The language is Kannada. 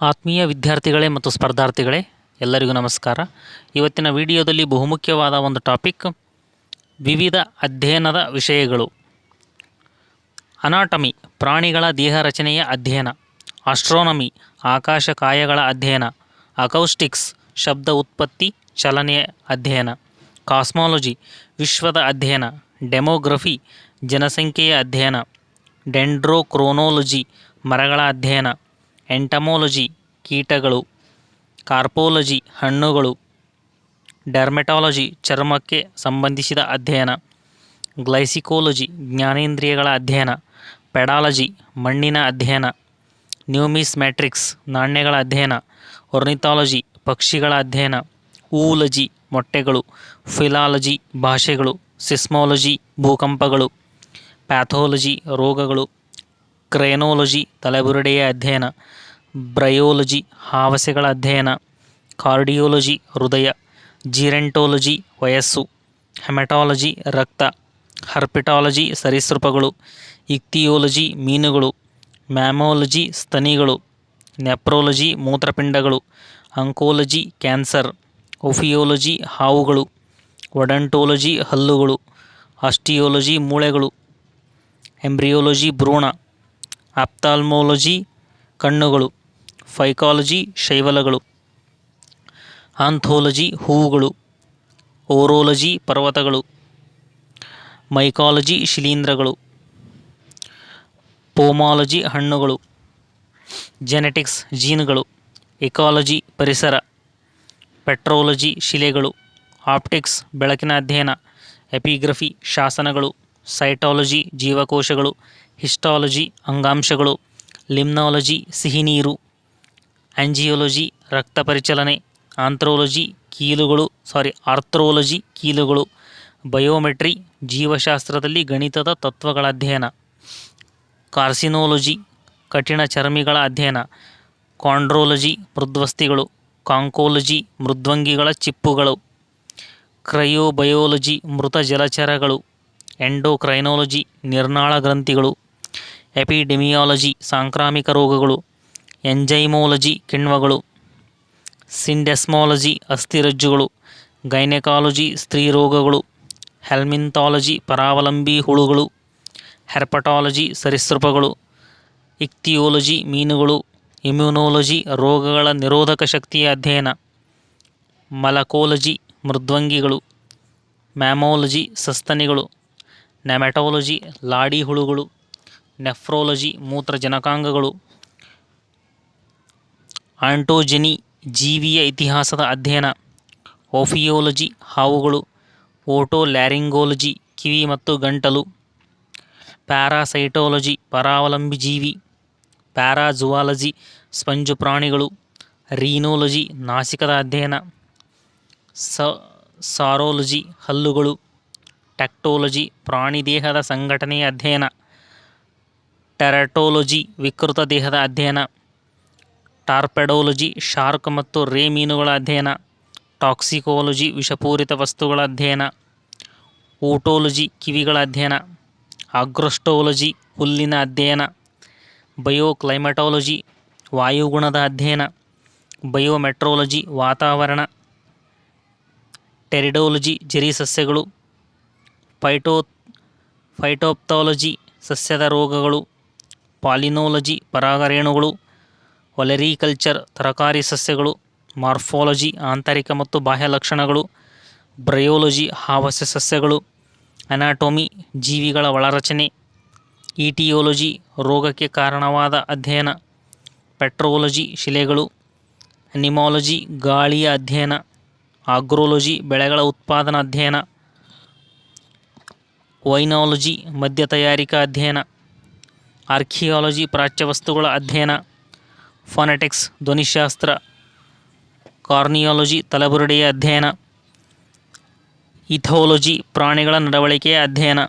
ಆತ್ಮೀಯ ವಿದ್ಯಾರ್ಥಿಗಳೇ ಮತ್ತು ಸ್ಪರ್ಧಾರ್ಥಿಗಳೇ, ಎಲ್ಲರಿಗೂ ನಮಸ್ಕಾರ. ಇವತ್ತಿನ ವಿಡಿಯೋದಲ್ಲಿ ಬಹುಮುಖ್ಯವಾದ ಒಂದು ಟಾಪಿಕ್, ವಿವಿಧ ಅಧ್ಯಯನದ ವಿಷಯಗಳು. ಅನಾಟಮಿ, ಪ್ರಾಣಿಗಳ ದೇಹ ರಚನೆಯ ಅಧ್ಯಯನ. ಆಸ್ಟ್ರೋನಮಿ ಆಕಾಶಕಾಯಗಳ ಅಧ್ಯಯನ. ಅಕೌಸ್ಟಿಕ್ಸ್, ಶಬ್ದ ಉತ್ಪತ್ತಿ ಚಲನೆಯ ಅಧ್ಯಯನ. ಕಾಸ್ಮಾಲಜಿ, ವಿಶ್ವದ ಅಧ್ಯಯನ. ಡೆಮೋಗ್ರಫಿ, ಜನಸಂಖ್ಯೆಯ ಅಧ್ಯಯನ. ಡೆಂಡ್ರೋಕ್ರೋನೋಲಜಿ, ಮರಗಳ ಅಧ್ಯಯನ. ಎಂಟಮೋಲಜಿ, ಕೀಟಗಳು, ಕಾರ್ಪೋಲಜಿ, ಹಣ್ಣುಗಳು, ಡರ್ಮೆಟಾಲಜಿ, ಚರ್ಮಕ್ಕೆ ಸಂಬಂಧಿಸಿದ ಅಧ್ಯಯನ, ಗ್ಲೈಸಿಕೋಲಜಿ, ಜ್ಞಾನೇಂದ್ರಿಯಗಳ ಅಧ್ಯಯನ, ಪೆಡಾಲಜಿ, ಮಣ್ಣಿನ ಅಧ್ಯಯನ, ನ್ಯೂಮಿಸ್ ಮ್ಯಾಟ್ರಿಕ್ಸ್, ನಾಣ್ಯಗಳ ಅಧ್ಯಯನ, ಒರ್ನಿಥಾಲಜಿ, ಪಕ್ಷಿಗಳ ಅಧ್ಯಯನ, ಊಲಜಿ, ಮೊಟ್ಟೆಗಳು, ಫಿಲಾಲಜಿ ಭಾಷೆಗಳು, ಸಿಸ್ಮಾಲಜಿ, ಭೂಕಂಪಗಳು, ಪ್ಯಾಥೋಲಜಿ, ರೋಗಗಳು ಕ್ರೇನೋಲಜಿ, ತಲೆಬುರುಡೆಯ ಅಧ್ಯಯನ, ಬ್ರಯೋಲಜಿ, ಹಾವಸೆಗಳ ಅಧ್ಯಯನ, ಕಾರ್ಡಿಯೋಲಜಿ, ಹೃದಯ, ಜಿರೆಂಟೋಲಜಿ, ವಯಸ್ಸು, ಹೆಮಟಾಲಜಿ, ರಕ್ತ, ಹರ್ಪಿಟಾಲಜಿ, ಸರೀಸೃಪಗಳು, ಇಕ್ತಿಯೋಲಜಿ, ಮೀನುಗಳು, ಮ್ಯಾಮೋಲಜಿ, ಸ್ತನಿಗಳು, ನೆಪ್ರೋಲಜಿ, ಮೂತ್ರಪಿಂಡಗಳು, ಅಂಕೋಲಜಿ, ಕ್ಯಾನ್ಸರ್, ಒಫಿಯೋಲಜಿ, ಹಾವುಗಳು, ಒಡಂಟೋಲಜಿ, ಹಲ್ಲುಗಳು, ಆಸ್ಟಿಯೋಲಜಿ, ಮೂಳೆಗಳು, ಎಂಬ್ರಿಯೋಲಜಿ, ಭ್ರೂಣ. ಆಪ್ತಾಲ್ಮೋಲಜಿ ಕಣ್ಣುಗಳು, ಫೈಕಾಲಜಿ, ಶೈವಲಗಳು, ಆಂಥೋಲಜಿ, ಹೂವುಗಳು, ಓರೋಲಜಿ, ಪರ್ವತಗಳು, ಮೈಕಾಲಜಿ, ಶಿಲೀಂಧ್ರಗಳು, ಪೋಮಾಲಜಿ, ಹಣ್ಣುಗಳು, ಜೆನೆಟಿಕ್ಸ್, ಜೀನ್ಗಳು, ಎಕಾಲಜಿ, ಪರಿಸರ, ಪೆಟ್ರೋಲಜಿ, ಶಿಲೆಗಳು, ಆಪ್ಟಿಕ್ಸ್, ಬೆಳಕಿನ ಅಧ್ಯಯನ, ಎಪಿಗ್ರಫಿ, ಶಾಸನಗಳು, ಸೈಟಾಲಜಿ, ಜೀವಕೋಶಗಳು ಹಿಸ್ಟಾಲಜಿ ಅಂಗಾಂಶಗಳು, ಲಿಮ್ನಾಲಜಿ ಸಿಹಿನೀರು ಆಂಜಿಯೋಲಜಿ, ರಕ್ತ ಪರಿಚಲನೆ, ಆಂಥ್ರೋಲಜಿ, ಕೀಲುಗಳು, ಸಾರಿ, ಆರ್ಥ್ರೋಲಜಿ, ಕೀಲುಗಳು, ಬಯೋಮೆಟ್ರಿ, ಜೀವಶಾಸ್ತ್ರದಲ್ಲಿ ಗಣಿತದ ತತ್ವಗಳ ಅಧ್ಯಯನ, ಕಾರ್ಸಿನೋಲಜಿ, ಕಠಿಣ ಚರ್ಮಿಗಳ ಅಧ್ಯಯನ ಕಾಂಡ್ರೋಲಜಿ ಮೃದ್ವಸ್ತಿಗಳು, ಕಾಂಕೋಲಜಿ, ಮೃದ್ವಂಗಿಗಳ ಚಿಪ್ಪುಗಳು, ಕ್ರಯೋಬಯೋಲಜಿ, ಮೃತ ಜಲಚರಗಳು, ಎಂಡೋಕ್ರೈನೋಲಜಿ, ನಿರ್ನಾಳ ಗ್ರಂಥಿಗಳು ಎಪಿಡೆಮಿಯಾಲಜಿ, ಸಾಂಕ್ರಾಮಿಕ ರೋಗಗಳು, ಎಂಜೈಮೋಲಜಿ ಕಿಣ್ವಗಳು, ಸಿಂಡೆಸ್ಮಾಲಜಿ ಅಸ್ಥಿರಜ್ಜುಗಳು, ಗೈನೆಕಾಲಜಿ ಸ್ತ್ರೀರೋಗಗಳು ಹೆಲ್ಮಿಂಥಾಲಜಿ ಪರಾವಲಂಬಿ ಹುಳುಗಳು, ಹೆರ್ಪಟಾಲಜಿ ಸರೀಸೃಪಗಳು, ಇಕ್ತಿಯೋಲಜಿ ಮೀನುಗಳು, ಇಮ್ಯುನೋಲಜಿ ರೋಗಗಳ ನಿರೋಧಕ ಶಕ್ತಿಯ ಅಧ್ಯಯನ, ಮಲಕೋಲಜಿ ಮೃದ್ವಂಗಿಗಳು, ಮ್ಯಾಮೋಲಜಿ ಸಸ್ತನಿಗಳು ನೆಮೆಟೋಲಜಿ ಲಾಡಿ ಹುಳುಗಳು. ನೆಫ್ರೋಲಜಿ ಮೂತ್ರಜನಕಾಂಗಗಳು ಆಂಟೋಜೆನಿ ಜೀವಿಯ ಇತಿಹಾಸದ ಅಧ್ಯಯನ. ಓಫಿಯೋಲಜಿ ಹಾವುಗಳು. ಓಟೋಲ್ಯಾರಿಂಗೋಲಜಿ ಕಿವಿ ಮತ್ತು ಗಂಟಲು. ಪ್ಯಾರಾಸೈಟೋಲಜಿ ಪರಾವಲಂಬಿ ಜೀವಿ. ಪ್ಯಾರಾಜುವಾಲಜಿ ಸ್ಪಂಜು ಪ್ರಾಣಿಗಳು. ರೀನೋಲಜಿ ನಾಸಿಕದ ಅಧ್ಯಯನ. ಸ, ಸಾರೋಲಜಿ ಹಲ್ಲುಗಳು. ಟೆಕ್ಟೋಲಜಿ ಪ್ರಾಣಿ ದೇಹದ ಸಂಘಟನೆಯ ಅಧ್ಯಯನ. ಟೆರಟೋಲಜಿ, ವಿಕೃತ ದೇಹದ ಅಧ್ಯಯನ, ಟಾರ್ಪೆಡೋಲಜಿ, ಶಾರ್ಕ್ ಮತ್ತು ರೇ ಮೀನುಗಳ ಅಧ್ಯಯನ, ಟಾಕ್ಸಿಕೋಲಜಿ, ವಿಷಪೂರಿತ ವಸ್ತುಗಳ ಅಧ್ಯಯನ, ಊಟೋಲಜಿ, ಕಿವಿಗಳ ಅಧ್ಯಯನ ಆಗ್ರೋಸ್ಟೋಲಜಿ ಹುಲ್ಲಿನ ಅಧ್ಯಯನ, ಬಯೋಕ್ಲೈಮಟಾಲಜಿ, ವಾಯುಗುಣದ ಅಧ್ಯಯನ, ಬಯೋಮೆಟ್ರೋಲಜಿ, ವಾತಾವರಣ, ಟೆರಿಡೋಲಜಿ, ಜರಿ ಸಸ್ಯಗಳು ಫೈಟೋ ಫೈಟೋಪ್ತಾಲಜಿ, ಸಸ್ಯದ ರೋಗಗಳು ಪಾಲಿನೋಲಜಿ ಪರಾಗರೇಣುಗಳು ಒಲೆರಿಕಲ್ಚರ್ ತರಕಾರಿ ಸಸ್ಯಗಳು, ಮಾರ್ಫಾಲಜಿ, ಆಂತರಿಕ ಮತ್ತು ಬಾಹ್ಯ ಲಕ್ಷಣಗಳು, ಬ್ರಯೋಲಜಿ, ಹಾವಸ್ಯ ಸಸ್ಯಗಳು, ಅನಾಟೋಮಿ, ಜೀವಿಗಳ ಒಳರಚನೆ ಇಟಿಯೋಲಜಿ ರೋಗಕ್ಕೆ ಕಾರಣವಾದ ಅಧ್ಯಯನ, ಪೆಟ್ರೋಲಜಿ, ಶಿಲೆಗಳು, ಅನಿಮಾಲಜಿ, ಗಾಳಿಯ ಅಧ್ಯಯನ, ಆಗ್ರೋಲಜಿ, ಬೆಳೆಗಳ ಉತ್ಪಾದನಾ ಅಧ್ಯಯನ, ವೈನಾಲಜಿ, ಮದ್ಯ ತಯಾರಿಕಾ ಅಧ್ಯಯನ. ಆರ್ಕಿಯಾಲಜಿ ಪ್ರಾಚ್ಯವಸ್ತುಗಳ ಅಧ್ಯಯನ ಫೊನೆಟಿಕ್ಸ್ ಧ್ವನಿಶಾಸ್ತ್ರ ಕಾರ್ನಿಯಾಲಜಿ ತಲೆಬುರುಡೆಯ ಅಧ್ಯಯನ ಇಥೋಲಜಿ ಪ್ರಾಣಿಗಳ ನಡವಳಿಕೆಯ ಅಧ್ಯಯನ.